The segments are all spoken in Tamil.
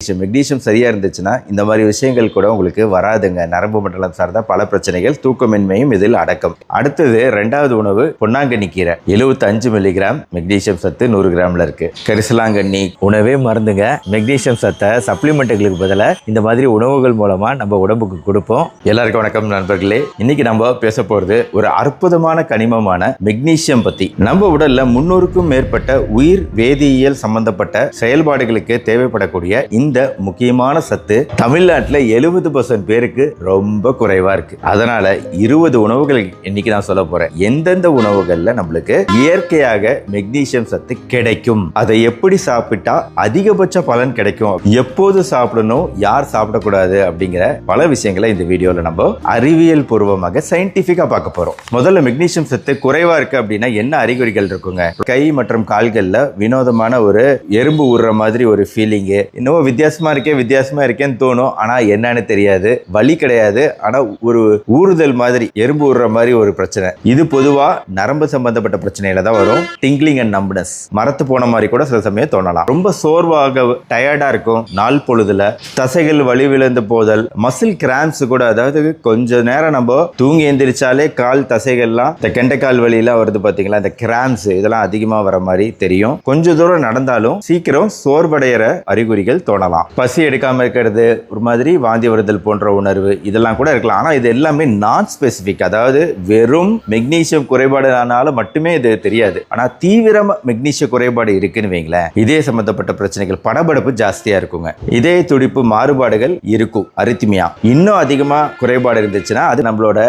மெக்னீஷியம் மெக்னீஷியம் இருந்துச்சுன்னா இந்த மாதிரி விஷயங்கள் கூட உங்களுக்கு வராதுங்க. நரம்பு மண்டலம் சார்ந்த பல பிரச்சனைகள் தூக்கமின்மையும் இதில் அடக்கம். அடுத்தது ரெண்டாவது உணவு பொன்னாங்கண்ணி கீரை. 75 அஞ்சு மில்லிகிராம் மெக்னீஷியம் சத்து நூறு கிராம்ல இருக்கு. கரிசலாங்கண்ணி. உணவே மருந்துங்க மெக்னீஷியம் சத்தை சப்ளிமெண்ட்டுகளுக்கு பதிலாக இந்த மாதிரி உணவுகள் மூலமா நம்ம உடம்புக்கு கொடுப்போம். எல்லாருக்கும் வணக்கம் நண்பர்களே. இன்னைக்கு நம்ம பேச போறது ஒரு அற்புதமான கனிமமான மெக்னீஷியம் பத்தி. நம்ம உடல்ல முன்னூறுக்கும் மேற்பட்ட உயிர் வேதியியல் சம்பந்தப்பட்ட செயல்பாடுகளுக்கு தேவைப்படக்கூடிய இந்த முக்கியமான சத்து தமிழ்நாட்டில் எழுபது பர்சன்ட் பேருக்கு ரொம்ப குறைவா இருக்கு. அதனால இருபது உணவுகள் இன்னைக்கு நான் சொல்ல போறேன். எந்தெந்த உணவுகள்ல நம்மளுக்கு இயற்கையாக மெக்னீசியம் சத்து கிடைக்கும்? அதை எப்படி சாப்பிட்டா அதிகபட்ச பலன் கிடைக்கும்? எப்போது சாப்பிடணும்? யார் சாப்பிடக்கூடாது? அப்படிங்கிற பல விஷயங்களை இந்த வீடியோல நம்ம அறிவியல் பூர்வமாக சயின்டிபிக்கா பார்க்க போறோம். முதல்ல மெக்னீசியம் சத்து குறைவா இருக்கு அப்படின்னா என்ன அறிகுறிகள் இருக்குங்க? கை மற்றும் கால்கள்ல வினோதமான ஒரு எறும்பு ஊறுற மாதிரி ஒரு ஃபீலிங்கு இன்னும் வித்தியாசமாக இருக்கே வித்தியாசமாக இருக்கேன்னு தோணும். ஆனால் என்னன்னு தெரியாது. வலி கிடையாது. ஆனால் ஒரு ஊறுதல் மாதிரி எறும்பு ஊறுற மாதிரி ஒரு பிரச்சனை. இது பொதுவாக நரம்பு சம்பந்தப்பட்ட பிரச்சனையில தான் வரும். டிங்கிளிங் அண்ட் நம்பனஸ் மரத்து போன மாதிரி கூட சில சமயம் தோணலாம். ரொம்ப சோர்வாக டயர்டாக இருக்கும். நாள் பொழுதுல. தசைகள் வலி விழுந்து போதல். மசில் கிராம்ஸ் கூட அதாவது கொஞ்ச நேரம் நம்ம தூங்கி எந்திரிச்சாலே கால் தசைகள்லாம் இந்த கெண்டைக்கால் வழியெல்லாம் வருது பார்த்தீங்களா இந்த கிராம்ஸ் இதெல்லாம் அதிகமாக வர மாதிரி தெரியும். கொஞ்ச தூரம் நடந்தாலும் சீக்கிரம் சோர்வடைகிற அறிகுறிகள் தோணலாம். பசி எடுக்காமல் இருக்கிறது ஒரு மாதிரி வாந்தி வருதல் போன்ற உணர்வு இதெல்லாம் கூட இருக்கலாம். ஆனால் இது எல்லாமே நான் ஸ்பெசிஃபிக் அதாவது வெறும் மெக்னீசியம் குறைபாடுனால மட்டுமே இது தெரியாது. ஆனால் தீவிரம் மெக்னீசிய குறைபாடு இருக்குன்னு வைங்களேன் இதே சம்பந்தப்பட்ட பிரச்சனைகள் படபடப்பு ஜாஸ்தியாக இருக்குங்க. இதே துடிப்பு மாறுபாடுகள் இருக்கும் அரித்மியா இன்னும் அதிகமாக குறைபாடு இருந்துச்சுன்னா அது நம்மளோட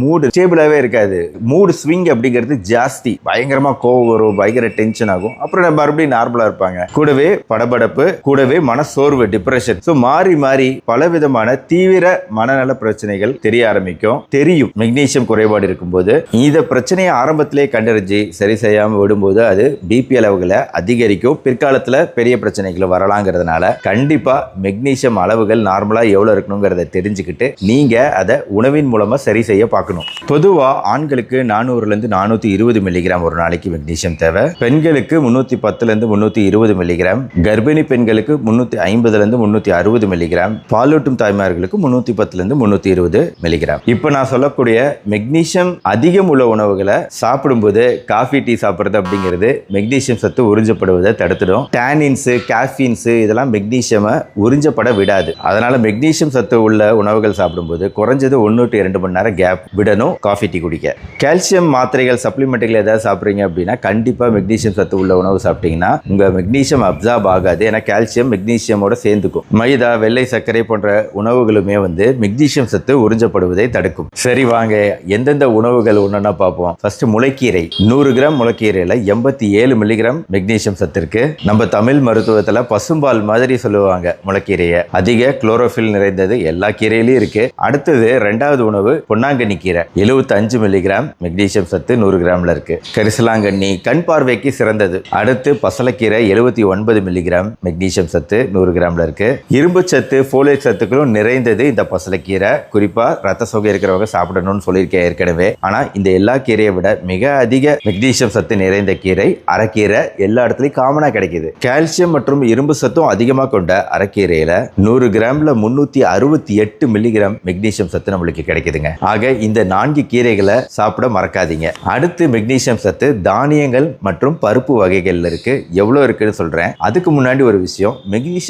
மூடு ஸ்டேபிளாகவே இருக்காது. மூடு ஸ்விங் அப்படிங்கிறது ஜாஸ்தி. பயங்கரமாக கோவம் வரும் பயங்கர டென்ஷன் ஆகும். அப்புறம் மறுபடியும் நார்மலாக இருப்பாங்க. கூடவே படபடப்பு கூடவே மனசோ சோர்வு டிப்ரெஷன் ஸோ மாறி மாறி பலவிதமான தீவிர மனநல பிரச்சனைகள் தெரிய ஆரம்பிக்கும். தெரியும் மெக்னீசியம் குறைபாடு இருக்கும்போது. இந்த பிரச்சனையை ஆரம்பத்திலே கண்டறிஞ்சு சரி செய்யாமல் விடும்போது அது பிபி அளவுகளை அதிகரிக்கும். பிற்காலத்தில் பெரிய பிரச்சனைகள் வரலாங்கிறதுனால கண்டிப்பாக மெக்னீசியம் அளவுகள் நார்மலாக எவ்வளோ இருக்கணுங்கிறத தெரிஞ்சுக்கிட்டு நீங்கள் அதை உணவின் மூலமாக சரி செய்ய பார்க்கணும். பொதுவாக ஆண்களுக்கு நானூறுலேருந்து நானூற்றி இருபது மில்லிகிராம் ஒரு நாளைக்கு மெக்னீசியம் தேவை. பெண்களுக்கு முந்நூற்றி பத்துலேருந்து முந்நூற்றி இருபது மில்லிகிராம் கர்ப்பிணி பெண்களுக்கு முந்நூற்றி ஐம்பதுலேருந்து இருந்து முன்னூத்தி அறுபது மில்லிகிராம் பாலூட்டும் தாய்மார்களுக்கு முன்னூத்தி பத்துல இருந்து இருபது மில்லிகிராம் இப்போ நான் சொல்லக்கூடிய மெக்னீசியம் அதிகம் உள்ள உணவுகளை சாப்பிடும்போது காஃபி டீ சாப்பிட்றது அப்படிங்கிறது மெக்னீசியம் சத்து உறிஞ்சப்படுவதை தடுத்துடும். டேனின்ஸு கேஃபீன்ஸ் இதெல்லாம் மெக்னீஷியமை உறிஞ்சப்பட விடாது. அதனால் மெக்னீசியம் சத்து உள்ள உணவுகள் சாப்பிடும்போது குறைஞ்சது ஒன்று டு இரண்டு மணி நேரம் கேப் விடணும் காஃபி டீ குடிக்க. கால்சியம் மாத்திரைகள் சப்ளிமெண்ட்டுகள் ஏதாவது சாப்பிட்றீங்க அப்படின்னா கண்டிப்பாக மெக்னீஷியம் சத்து உள்ள உணவு சாப்பிட்டீங்கன்னா உங்கள் மெக்னீஷியம் அப்சார்ப் ஆகாது. ஏன்னா கால்சியம் மெக்னீசியமோட சேர்ந்துக்கும். மைதா வெள்ளை சர்க்கரை போன்ற உணவுகளுமே வந்து மெக்னீசியம் சத்து உறிஞ்சப்படுவதை தடுக்கும். சரி வாங்க. எந்தெந்த உணவுகள் ஒன்றுன்னா பார்ப்போம். ஃபர்ஸ்ட் முளைக்கீரை. நூறு கிராம் முளைக்கீரையில் எண்பத்தி ஏழு மில்லிகிராம் மெக்னீசியம் சத்து இருக்கு. நம்ம தமிழ் மருத்துவத்தில் பசும்பால் மாதிரி சொல்லுவாங்க முளைக்கீரையை. அதிக குளோரோஃபில் நிறைந்தது எல்லா கீரையிலையும் இருக்கு. அடுத்தது ரெண்டாவது உணவு பொன்னாங்கண்ணி கீரை. 75 அஞ்சு மில்லிகிராம் மெக்னீசியம் சத்து நூறு கிராமில் இருக்கு. கரிசலாங்கண்ணி கண் பார்வைக்கு சிறந்தது. அடுத்து பசலக்கீரை எழுபத்தி ஒன்பது மில்லிகிராம் மெக்னீசியம் சத்து நூறு கிராம்ல இருக்கு. இரும்பு சத்து ஃபோலேட் சத்துக்களும் நிறைந்தது இந்த பசலைக்கீரை குறிப்பா ரத்த சோகை இருக்கிறவங்க சாப்பிடணும்னு சொல்லியிருக்கேன் ஏற்கனவே. ஆனால் இந்த எல்லா கீரையை விட மிக அதிக மெக்னீசியம் சத்து நிறைந்த கீரை அரைக்கீரை எல்லா இடத்துலையும் காமனா கிடைக்குது. கால்சியம் மற்றும் இரும்பு சத்தும் அதிகமாக கொண்ட அரைக்கீரையில் நூறு கிராமில் முன்னூத்தி அறுபத்தி எட்டு மில்லிகிராம் மெக்னீசியம் சத்து நம்மளுக்கு கிடைக்குதுங்க. ஆக இந்த நான்கு கீரைகளை சாப்பிட மறக்காதீங்க. அடுத்து மெக்னீசியம் சத்து தானியங்கள் மற்றும் பருப்பு வகைகளில் இருக்கு. எவ்வளவு இருக்குன்னு சொல்றேன். அதுக்கு முன்னாடி ஒரு விஷயம்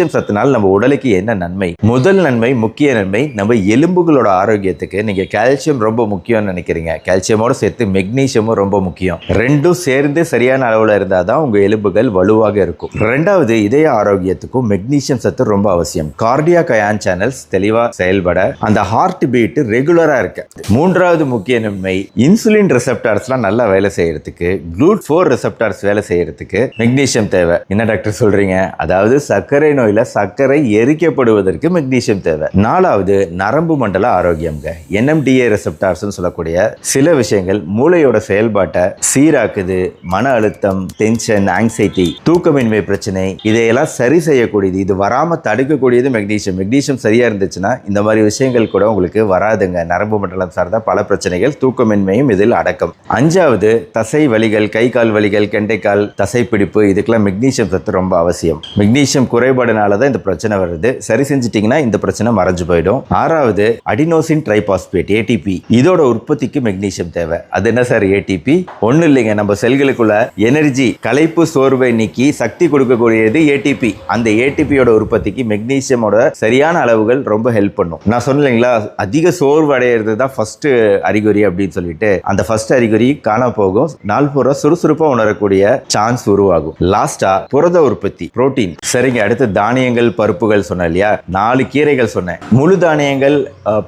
கால்சியம் சத்துனால நம்ம உடலுக்கு என்ன நன்மை? முதல் நன்மை முக்கிய நன்மை நம்ம எலும்புகளோட ஆரோக்கியத்துக்கு நீங்க கால்சியம் ரொம்ப முக்கியம்னு நினைக்கிறீங்க. கால்சியமோட சேர்த்து மெக்னீசியமும் ரொம்ப முக்கியம். ரெண்டும் சேர்ந்து சரியான அளவுல இருந்தால் தான் உங்க எலும்புகள் வலுவாக இருக்கும். ரெண்டாவது இதய ஆரோக்கியத்துக்கும் மெக்னீசியம் சத்து ரொம்ப அவசியம். கார்டியா கயான் சேனல்ஸ் தெளிவா செயல்பட அந்த ஹார்ட் பீட் ரெகுலரா இருக்கு. மூன்றாவது முக்கிய நன்மை இன்சுலின் ரிசெப்டார்ஸ்லாம் நல்லா வேலை செய்யறதுக்கு குளூட் ஃபோர் ரிசப்டார்ஸ் வேலை செய்யறதுக்கு மெக்னீசியம் தேவை. என்ன டாக்டர் சொல்றீங்க? அதாவது சர்க்கரை நோய் நோயில சர்க்கரை எரிக்கப்படுவதற்கு மெக்னீசியம் தேவை. நாலாவது நரம்பு மண்டல ஆரோக்கியம்ங்க. என்எம்டிஏ ரிசெப்டார்ஸ்னு சொல்லக்கூடிய சில விஷயங்கள் மூளையோட செயல்பாட்டை சீராக்குது. மன அழுத்தம் டென்ஷன் ஆங்ஸைட்டி தூக்கமின்மை பிரச்சனை இதையெல்லாம் சரி செய்யக்கூடியது இது வராம தடுக்கக்கூடியது மெக்னீசியம். மெக்னீசியம் சரியா இருந்துச்சுன்னா இந்த மாதிரி விஷயங்கள் கூட உங்களுக்கு வராதுங்க. நரம்பு மண்டலம் சார்ந்த பல பிரச்சனைகள் தூக்கமின்மையும் இதில் அடக்கம். அஞ்சாவது தசை வலிகள் கை கால் வலிகள் கெண்டைக்கால் தசைப்பிடிப்பு இதுக்கெல்லாம் மெக்னீசியம் சத்து ரொம்ப அவசியம். மெக்னீசியம் குறைபாடுனால செய்யாதனால தான் இந்த பிரச்சனை வருது. சரி செஞ்சிட்டிங்கன்னா இந்த பிரச்சனை மறைஞ்சு போயிடும். ஆறாவது அடினோசின் ட்ரைபாஸ்பேட் ஏடிபி இதோட உற்பத்திக்கு மெக்னீசியம் தேவை. அது என்ன சார் ஏடிபி ஒன்றும் இல்லைங்க. நம்ம செல்களுக்குள்ள எனர்ஜி களைப்பு சோர்வை நீக்கி சக்தி கொடுக்கக்கூடியது ஏடிபி அந்த ஏடிபியோட உற்பத்திக்கு மெக்னீசியமோட சரியான அளவுகள் ரொம்ப ஹெல்ப் பண்ணும். நான் சொன்னேன் இல்லைங்களா அதிக சோர்வு அடையிறது தான் ஃபர்ஸ்ட் அறிகுறி அப்படின்னு சொல்லிட்டு. அந்த ஃபர்ஸ்ட் அறிகுறி காண போகும். நாள் பூரா சுறுசுறுப்பாக உணரக்கூடிய சான்ஸ் உருவாகும். லாஸ்டா புரத உற்பத்தி புரோட்டீன் சரிங்க அடுத்து தானியங்கள் பருப்புகள் சொன்னேன் இல்லையா? நாலு கீரைகள் சொன்னேன். முழு தானியங்கள்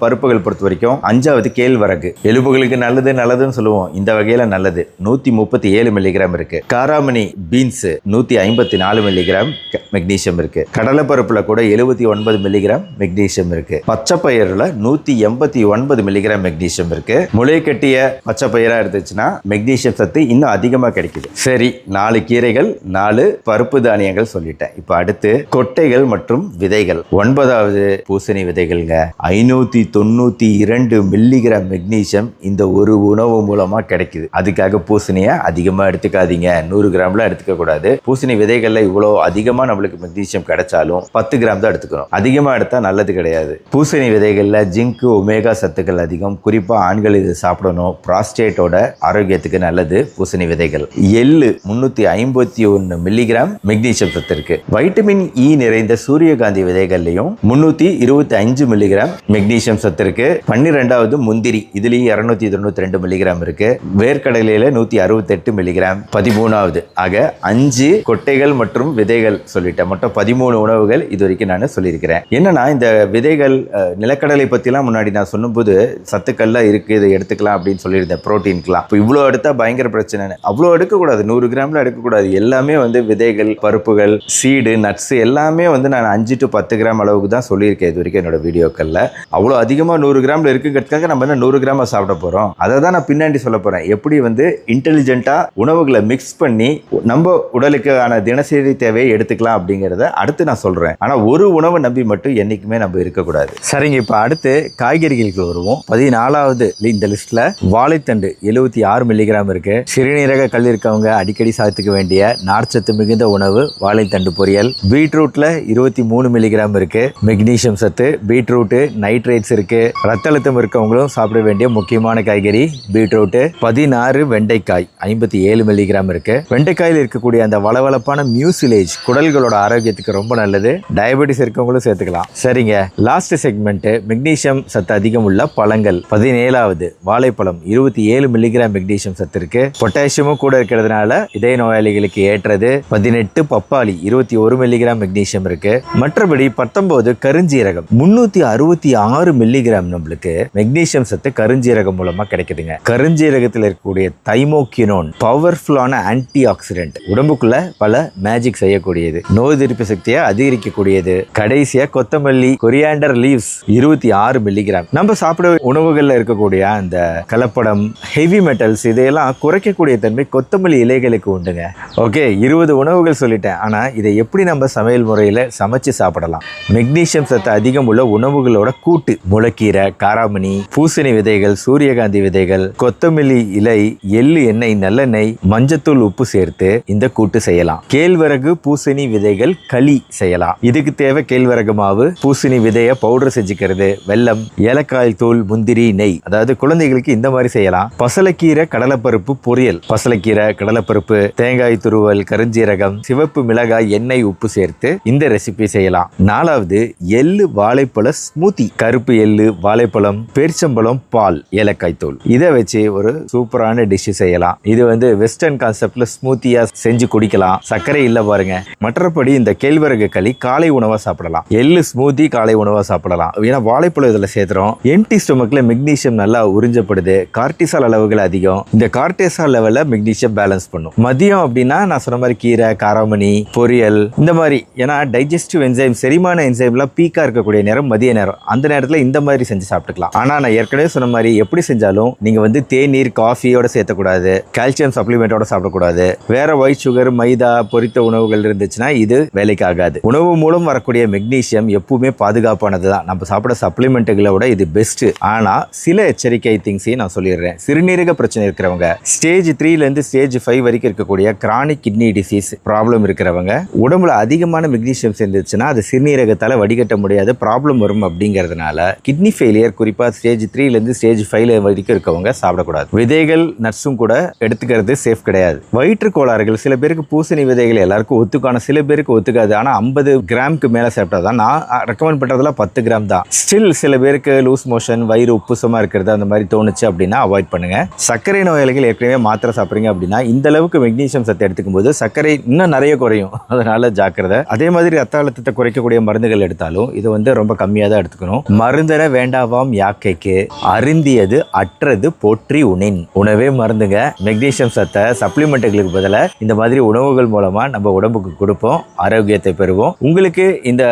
பருப்புகள் பொறுத்த வரைக்கும் அஞ்சாவது கேழ்வரகு. எலும்புகளுக்கு நல்லது நல்லதுன்னு சொல்லுவோம். இந்த வகையில நல்லது. நூத்தி முப்பத்தி ஏழு மில்லிகிராம் இருக்கு. காராமணி பீன்ஸ் நூத்தி ஐம்பத்தி நாலு மில்லிகிராம் மெக்னீசியம் இருக்கு. கடலைப்பருப்புல கூட எழுபத்தி ஒன்பது மில்லிகிராம் மெக்னீசியம் இருக்கு. பச்சை பயிரில் நூத்தி எண்பத்தி ஒன்பது மில்லிகிராம் மெக்னீசியம் இருக்கு. முளை கட்டிய பச்சை இருந்துச்சுன்னா மெக்னீசியம் சத்து இன்னும் அதிகமா கிடைக்குது. சரி நாலு கீரைகள் நாலு பருப்பு தானியங்கள் சொல்லிட்டேன். இப்போ அடுத்து கொட்டைகள் மற்றும் விதைகள். ஒன்பதாவது பூசணி விதைகள்ங்க. ஐநூத்தி தொண்ணூத்தி இரண்டு மில்லிகிராம் மெக்னீசியம் இந்த ஒரு உணவு மூலமா கிடைக்குது. அதுக்காக பூசணியை அதிகமா எடுத்துக்காதீங்க. நூறு கிராம்ல எடுத்துக்க கூடாது பூசணி விதைகள்ல இவ்வளோ அதிகமா நம்மளுக்கு மெக்னீசியம் கிடைச்சாலும் பத்து கிராம் தான் எடுத்துக்கணும் அதிகமா எடுத்தா நல்லது கிடையாது. பூசணி விதைகள்ல ஜிங்க் ஒமேகா சத்துக்கள் அதிகம். குறிப்பா ஆண்கள் இது சாப்பிடணும். பிராஸ்டேட்டோட ஆரோக்கியத்துக்கு நல்லது பூசணி விதைகள். எள்ளு முன்னூத்தி ஐம்பத்தி ஒன்னு மில்லிகிராம் மெக்னீசியம் சத்து இருக்கு. வைட்டமின் e இ நிறைந்த சூரியகாந்தி விதைகள்லையும் முன்னூத்தி இருபத்தி அஞ்சு மில்லிகிராம் மெக்னீசியம் சத்து இருக்கு. பன்னிரெண்டாவது முந்திரி இதுலயும் இருநூத்தி தொண்ணூத்தி ரெண்டு மில்லிகிராம் இருக்கு. வேர்க்கடலையில நூத்தி அறுபத்தெட்டு மில்லிகிராம் பதிமூணாவது ஆக அஞ்சு கொட்டைகள் மற்றும் விதைகள் சொல்லிட்டேன். மொத்தம் பதிமூணு உணவுகள் இது வரைக்கும் நான் சொல்லியிருக்கிறேன். என்னன்னா இந்த விதைகள் நிலக்கடலை பத்திலாம் முன்னாடி நான் சொன்னும்போது சத்துக்கள்லாம் இருக்கு இதை எடுத்துக்கலாம் அப்படின்னு சொல்லியிருந்தேன் ப்ரோட்டீன்க்குலாம். இப்போ இவ்வளோ எடுத்தா பயங்கர பிரச்சனை அவ்வளோ எடுக்கக்கூடாது நூறு கிராம்ல எடுக்கக்கூடாது. எல்லாமே வந்து விதைகள் பருப்புகள் சீடு நட்ஸ் எல்லாம் எல்லாமே வந்து நான் அஞ்சு டு பத்து கிராம் அளவுக்கு தான் சொல்லியிருக்கேன் இது வரைக்கும் என்னோட வீடியோக்களில். அவ்வளோ அதிகமாக நூறு கிராமில் இருக்குங்கிறதுக்காக நம்ம என்ன நூறு கிராம சாப்பிட போகிறோம் அதை தான் நான் பின்னாடி சொல்ல போகிறேன் எப்படி வந்து இன்டெலிஜென்ட்டாக உணவுகளை மிக்ஸ் பண்ணி நம்ம உடலுக்கான தினசரி தேவையை எடுத்துக்கலாம் அப்படிங்கிறத அடுத்து நான் சொல்கிறேன் ஆனால் ஒரு உணவை நம்பி மட்டும் என்றைக்குமே நம்ம இருக்கக்கூடாது. சரிங்க இப்போ அடுத்து காய்கறிகளுக்கு வருவோம். பதினாலாவது இந்த லிஸ்ட்டில் வாழைத்தண்டு எழுபத்தி ஆறு மில்லிகிராம் இருக்குது சிறுநீரக கல் இருக்கவங்க அடிக்கடி சாத்துக்க வேண்டிய நார்ச்சத்து மிகுந்த உணவு வாழைத்தண்டு பொரியல். பீட்ரூட் பீட்ரூட்ல இருபத்தி மூணு மில்லிகிராம் இருக்கு. மெக்னீசியம் சத்து பீட்ரூட்டு நைட்ரேட்ஸ் இருக்கு. ரத்த அழுத்தம் இருக்கவங்களும் சாப்பிட வேண்டிய முக்கியமான காய்கறி பீட்ரூட்டு பதினாறு வெண்டைக்காய் ஐம்பத்தி ஏழு மில்லிகிராம் இருக்கு. வெண்டைக்காயில் இருக்கக்கூடிய அந்த வளவளப்பான மியூசிலேஜ் குடல்களோட ஆரோக்கியத்துக்கு ரொம்ப நல்லது. டயபெட்டிஸ் இருக்கவங்களும் சேர்த்துக்கலாம். சரிங்க. லாஸ்ட் செக்மெண்ட் மெக்னீசியம் சத்து அதிகம் உள்ள பழங்கள். பதினேழாவது வாழைப்பழம் இருபத்தி ஏழு மில்லிகிராம் மெக்னீசியம் சத்து இருக்கு. பொட்டாசியமும் கூட இருக்கிறதுனால இதய நோயாளிகளுக்கு ஏற்றது. பதினெட்டு பப்பாளி இருபத்தி ஒரு மில்லிகிராம் மெக்னீஷியம் இருக்கு. மற்றபடி பத்தொன்பது கருஞ்சீரகம். முன்னூத்தி அறுபத்தி ஆறு மில்லிகிராம் நம்மளுக்கு மெக்னீசியம் சத்து கருஞ்சீரகம் மூலமா கிடைக்குதுங்க. கருஞ்சீரகத்தில் இருக்கக்கூடிய தைமோக்கினோன் பவர்ஃபுல்லான ஆன்டி ஆக்சிடென்ட் உடம்புக்குள்ள பல மேஜிக் செய்யக்கூடியது. நோய் எதிர்ப்பு சக்தியை அதிகரிக்கக்கூடியது. கடைசியா கொத்தமல்லி கொரியாண்டர் லீவ்ஸ் இருபத்தி ஆறு மில்லிகிராம் நம்ம சாப்பிட உணவுகள்ல இருக்கக்கூடிய அந்த கலப்படம் ஹெவி மெட்டல்ஸ் இதையெல்லாம் குறைக்கக்கூடிய தன்மை கொத்தமல்லி இலைகளுக்கு உண்டுங்க. ஓகே இருபது உணவுகள் சொல்லிட்டேன். ஆனா இதை எப்படி நம்ம சமையல் முறையில் சமைச்சு சாப்பிடலாம். மெக்னீசியம் சத்து அதிகம் உள்ள உணவுகளோட கூட்டு முளக்கீரை காராமணி பூசணி விதைகள் சூரியகாந்தி விதைகள் கொத்தமல்லி இலை எள்ளு எண்ணெய் நல்லெண்ணெய் மஞ்சத்தூள் உப்பு சேர்த்து இந்த கூட்டு செய்யலாம். கேழ்வரகு பூசணி விதைகள் களி செய்யலாம். இதுக்கு தேவை கேழ்வரகு மாவு பூசணி விதைய பவுடர் செஞ்சுக்கிறது வெல்லம் ஏலக்காய் தூள் முந்திரி நெய். அதாவது குழந்தைகளுக்கு இந்த மாதிரி செய்யலாம். பசலைக்கீரை கடலைப்பருப்பு பொரியல். பசலைக்கீரை கடலைப்பருப்பு தேங்காய் துருவல் கருஞ்சீரகம் சிவப்பு மிளகாய் எண்ணெய் உப்பு சேர்த்து இந்த ரெசிபி செய்யலாம். நாலாவது எள்ளு வாழைப்பழ ஸ்மூத்தி கருப்பு எள்ளு வாழைப்பழம் பேரிச்சம்பழம் பால் ஏலக்காய் தூள். இதை வச்சு ஒரு சூப்பரான டிஷ் செய்யலாம். இது வந்து வெஸ்டர்ன் கான்செப்ட்ல ஸ்மூத்தியா செஞ்சு குடிக்கலாம். சர்க்கரை இல்ல பாருங்க. மற்றபடி இந்த கேழ்வரகு களி காலை உணவா சாப்பிடலாம். எள்ளு ஸ்மூத்தி காலை உணவா சாப்பிடலாம். ஏன்னா வாழைப்பழம் இதுல சேர்த்துறோம். எம்டி ஸ்டொமக்ல மெக்னீசியம் நல்லா உறிஞ்சப்படுது. கார்டிசால் அளவுகள் அதிகம். இந்த கார்டிசால் லெவல்ல மெக்னீசியம் பேலன்ஸ் பண்ணும். மதியம் அப்படின்னா நான் சொன்ன மாதிரி கீரை காராமணி பொரியல் இந்த மாதிரி. ஏன்னா டைஜஸ்டிவ் என்சைம் செரிமான என்சைம்லாம் பீக்காக இருக்கக்கூடிய நேரம் மதிய நேரம். அந்த நேரத்தில் இந்த மாதிரி செஞ்சு சாப்பிட்டுக்கலாம். ஆனா நான் ஏற்கனவே சொன்ன மாதிரி எப்படி செஞ்சாலும் நீங்க வந்து தேநீர் காஃபியோட சேர்த்தக்கூடாது. கால்சியம் சப்ளிமெண்ட்டோட சாப்பிடக்கூடாது. வேற ஒயிட் சுகர் மைதா பொரித்த உணவுகள் இருந்துச்சுன்னா இது வேலைக்கு ஆகாது உணவு மூலம் வரக்கூடிய மெக்னீசியம் எப்பவுமே பாதுகாப்பானது தான் நம்ம சாப்பிட சப்ளிமெண்ட்டுகளை விட இது பெஸ்ட் ஆனா சில எச்சரிக்கை திங்ஸையும் நான் சொல்லிடுறேன். சிறுநீரக பிரச்சனை இருக்கிறவங்க ஸ்டேஜ் த்ரீலேருந்து ஸ்டேஜ் ஃபைவ் வரைக்கும் இருக்கக்கூடிய கிரானிக் கிட்னி டிசீஸ் ப்ராப்ளம் இருக்கிறவங்க உடம்புல அதிகமான மெக்னீஷியம் சேர்ந்துச்சுன்னா அது சிறுநீரகத்தால் வடிகட்ட முடியாது ப்ராப்ளம் வரும் அப்படிங்கிறதுனால கிட்னி ஃபெயிலியர் குறிப்பாக ஸ்டேஜ் த்ரீலேருந்து ஸ்டேஜ் ஃபைவ்ல வரைக்கும் இருக்கவங்க சாப்பிடக்கூடாது. விதைகள் நட்ஸும் கூட எடுத்துக்கிறது சேஃப் கிடையாது. வயிற்று கோளாறுகள் சில பேருக்கு பூசணி விதைகள் எல்லாருக்கும் ஒத்துக்கான சில பேருக்கு ஒத்துக்காது. ஆனால் ஐம்பது கிராமுக்கு மேலே சாப்பிட்டா தான் நான் ரெக்கமெண்ட் பண்ணுறதுலாம் பத்து கிராம் தான். ஸ்டில் சில பேருக்கு லூஸ் மோஷன் வயிறு உப்புசமாக இருக்கிறது அந்த மாதிரி தோணுச்சு அப்படின்னா அவாய்ட் பண்ணுங்க. சர்க்கரை நோயாளிகள் ஏற்கனவே மாத்திரை சாப்பிட்றீங்க அப்படின்னா இந்த அளவுக்கு மெக்னீசியம் சத்து எடுத்துக்கும் போது சர்க்கரை இன்னும் நிறைய குறையும். அதனால ஜாக்கிரதை. அதே மாதிரி ரத்த அழுத்தத்தை குறைக்கக்கூடிய மருந்துகள் எடுத்தாலும் இது வந்து ரொம்ப கம்மியாக தான் எடுத்துக்கணும். மருந்தர வேண்டாவாம் யாக்கைக்கு அருந்தியது அற்றது போற்றி உணின் உணவே மருந்துங்க. மெக்னீஷியம் சத்தை சப்ளிமெண்ட்டுகளுக்கு பதிலாக இந்த மாதிரி உணவுகள் மூலமாக நம்ம உடம்புக்கு கொடுப்போம் ஆரோக்கியத்தை பெறுவோம். உங்களுக்கு இந்த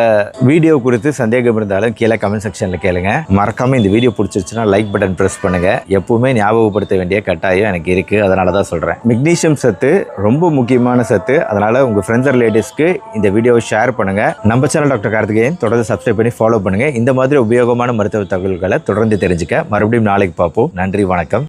வீடியோ குறித்து சந்தேகம் இருந்தாலும் கீழே கமெண்ட் செக்ஷனில் கேளுங்க. மறக்காமல் இந்த வீடியோ பிடிச்சிருச்சுன்னா லைக் பட்டன் ப்ரெஸ் பண்ணுங்க. எப்பவுமே ஞாபகப்படுத்த வேண்டிய கட்டாயம் எனக்கு இருக்கு. அதனால தான் சொல்கிறேன் மெக்னீஷியம் சத்து ரொம்ப முக்கியமான சத்து. அதனால் உங்க ஃப்ரெண்ட்ஸ் ரிலேட்டிவ்ஸ்க்கு இந்த வீடியோ ஷேர் பண்ணுங்க. நம்ம சேனல் டாக்டர் கார்த்திகேயன் தொடர்ந்து சப்ஸ்கிரைப் பண்ணி ஃபாலோ பண்ணுங்க. இந்த மாதிரி உபயோகமான மருத்துவ தகவல்களை தொடர்ந்து தெரிஞ்சுக்க மறுபடியும் நாளைக்கு பார்ப்போம். நன்றி வணக்கம்.